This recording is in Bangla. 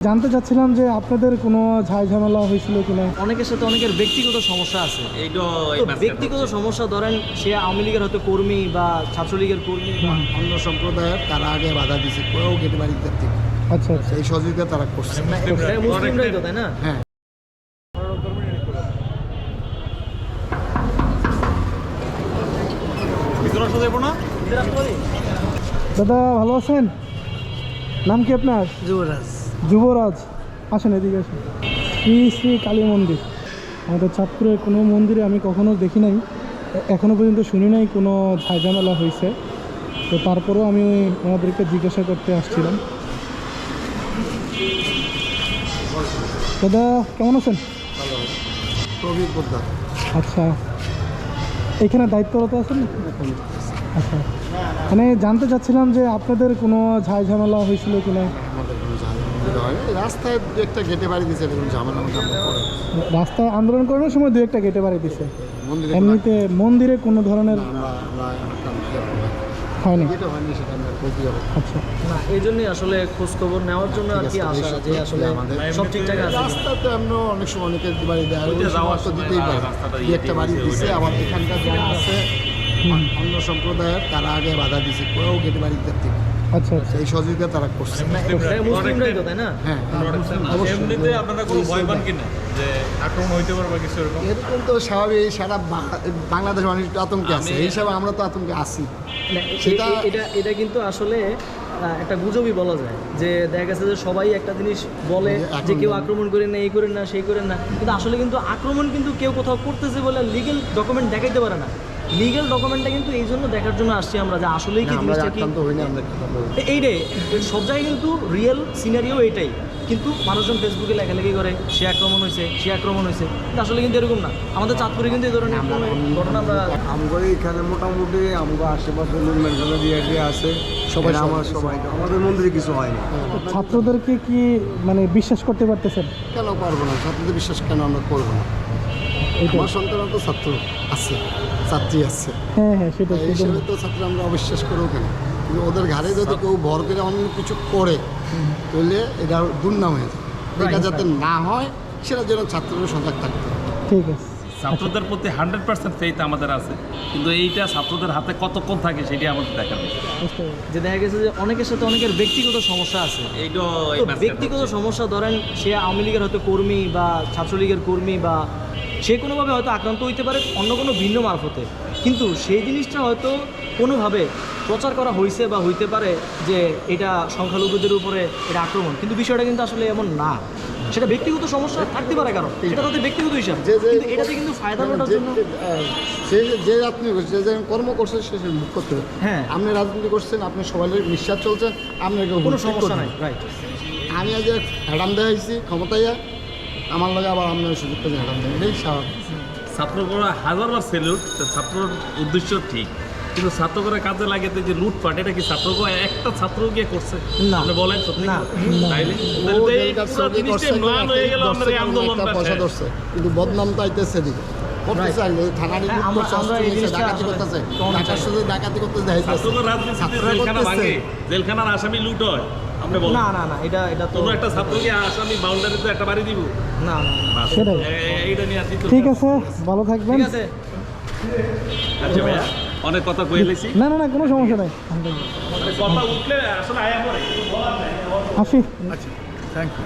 জানতে চাচ্ছিলাম যে আপনাদের কোনো ঝাই ঝামেলা হয়েছিল কিনা? অনেকের সাথে অনেকের ব্যক্তিগত সমস্যা আছে। এইটা ব্যক্তিগত সমস্যা ধরেন সে আওয়ামী লীগের হয়তো কর্মী বা ছাত্রলীগের কর্মী বা অন্য সম্প্রদায়ের তারা আগে বাধা দিছে কেউ গেটে বাড়িতে আচ্ছা আচ্ছা। এই সহযোগিতা তারা করছে। মুসলিমরাই তো তাই না? হ্যাঁ। দাদা ভালো আছেন? নাম কি আপনার? যুবরাজ। যুবরাজ আসেন এদিকে আসেন। শ্রী শ্রী কালী মন্দির। আমাদের চাঁদপুরের কোনো মন্দিরে আমি কখনো দেখি নাই। এ- এখনও পর্যন্ত শুনি নাই কোনো ঝাইঝামেলা হয়েছে। তো তারপরেও আমি ওনাদেরকে জিজ্ঞাসা করতে আসছিলাম। দাদা কেমন আছেন? আচ্ছা। এখানে দায়িত্বরত আছেন? আচ্ছা। মানে জানতে চাচ্ছিলাম যে আপনাদের কোনো ঝামেলা হয়েছিল কিনা? ঝামেলা হয়। রাস্তায় দু একটা গেটে বাড়ি দিছে এরকম ঝামেলা রাস্তায় আন্দোলন করানোর সময় দু একটা গেটে বাড়ি দিছে। মন্দিরে এমনিতে মন্দিরে কোনো ধরনের হয়নি। আচ্ছা। না এই জন্যই আসলে খোঁজ খবর নেওয়ার জন্য আর কি আসা যে আসলে সব ঠিকঠাক আছে। কিনা। রাস্তাতে আমরা অনেক সময় অনেকের বাড়ি দেয় তো দিতেই পারে। রাস্তাটা ইয়ে একটা বাড়ি দিয়েছে, দিছে আবার এখানকার যারা আছে অন্য সম্প্রদায়ের তারা আগে বাধা দিছে কেউ গেটে বাড়িতে থেকে আচ্ছা আচ্ছা। এই সহযোগিতা তারা করছে। এটা মুসলিমরাই তো তাই না? হ্যাঁ এমনিতে আপনারা কোনো ভয় পান কিনা যে আক্রমণ হইতে পারে কিছু এরকম? এরকম তো স্বাভাবিক সারা বাংলাদেশ মানুষ আতঙ্কে আছে। এই হিসাবে আমরা তো আতঙ্কে আছি। সেটা- এটা এটা কিন্তু আসলে একটা গুজবই বলা যায়। যে দেখা গেছে যে সবাই একটা জিনিস বলে যে কেউ আক্রমণ। করেন না এই করেন না সেই করেন না। কিন্তু আসলে কিন্তু আক্রমণ কিন্তু কেউ কোথাও করতেছে বলে লিগেল ডকুমেন্ট দেখাইতে পারে না। লিগেল ডকুমেন্টটা কিন্তু এই জন্য দেখার জন্য আসছি আমরা যে আসলেই কি আমরা জিনিসটা কি? আমরা এইটাই সব জায়গায় কিন্তু রিয়েল সিনারিও এইটাই কিন্তু মানুষজন ফেসবুকে লেখালেখি করে সে আক্রমণ হয়েছে সে আক্রমণ হয়েছে কিন্তু আসলে কিন্তু এরকম না। আমাদের চাঁদপুরে কিন্তু এই ধরনের ঘটনা আমরা আমগো এখানে মোটামুটি আমগো আশেপাশে মুভমেন্ট দিয়ে দিয়ে আছে। সবাই সবাই আমার সবাই। আমাদের মন্দিরে কিছু হয় না। ছাত্রদেরকে কি মানে বিশ্বাস করতে পারতেছেন? কেন পারব না? ছাত্রদের বিশ্বাস কেন আমরা করব না? আমার সন্তান তো ছাত্র আছে। ছাত্রী আছে। হ্যাঁ হ্যাঁ সেটা হিসেবে তো ছাত্র আমরা অবিশ্বাস করব কেন? কিন্তু ওদের ঘাড়ে যদি কেউ ভর করে অন্য কিছু করে তাহলে এটা দুর্নাম হয়ে যায়। এটা যাতে না হয় সেটা যেন ছাত্রদের সজাগ থাকতে ঠিক আছে। ছাত্রদের প্রতি হান্ড্রেড পার্সেন্ট ফেইথ আমাদের আছে। কিন্তু এইটা ছাত্রদের হাতে কতক্ষণ থাকে সেটি আমাদের দেখার। যে দেখা গেছে যে অনেকের সাথে অনেকের ব্যক্তিগত সমস্যা আছে। এইটা ব্যক্তিগত সমস্যা ধরেন সে আওয়ামী লীগের হয়তো কর্মী বা ছাত্রলীগের কর্মী বা সে কোনোভাবে হয়তো আক্রান্ত হইতে পারে অন্য কোনো ভিন্ন মারফতে। কিন্তু সেই জিনিসটা হয়তো কোনোভাবে প্রচার করা হয়েছে বা হইতে পারে যে এটা সংখ্যালঘুদের উপরে এটা আক্রমণ। কিন্তু বিষয়টা কিন্তু আসলে এমন না। সেটা ব্যক্তিগত সমস্যা থাকতে পারে কারণ সেটা তাদের ব্যক্তিগত হিসাব। কিন্তু এটাতে কিন্তু ফায়দা লোটার যে- জন্য সে যে আপনি যে যে কর্ম করছে সে মুখ করতে হবে হ্যাঁ। আপনি রাজনীতি করছেন আপনি সবাই নিঃশ্বাস চলছেন আপনার কোনো সমস্যা নাই রাইট আমি আজ হ্যাডাম দেখাইছি ক্ষমতায় আমার লগে আবার আপনার সুযোগ পেয়ে হ্যাডাম দেয় এটাই স্বাভাবিক। ছাত্ররা হাজারবার সেলুট ছাত্রর উদ্দেশ্য ঠিক। কিন্তু ছাত্ররা কাজে লাগে তো যে লুটপাট এটা কি ছাত্র একটা ছাত্র গিয়ে করছে। আপনি বলেন সত্যি। তাইলে ম্লান হয়ে গেল আমাদের কিন্তু বদনাম দিকে হ্যাঁ, জেলখানার আসামি লুট হয় আপনি বলেন। না না না এটা এটা তো একটা ছাত্রকে আসামি বাউন্ডারিতে একটা বাড়ি দিব। না। সেটাই। ঠিক আছে ভালো থাকবেন। ঠিক আছে। আচ্ছা ভাইয়া। অনেক কথা কই লেছি না না না কোনো সমস্যা নাই। মানে কথা উঠলে আসলে আয়া করে আসি। আচ্ছা থ্যাংক ইউ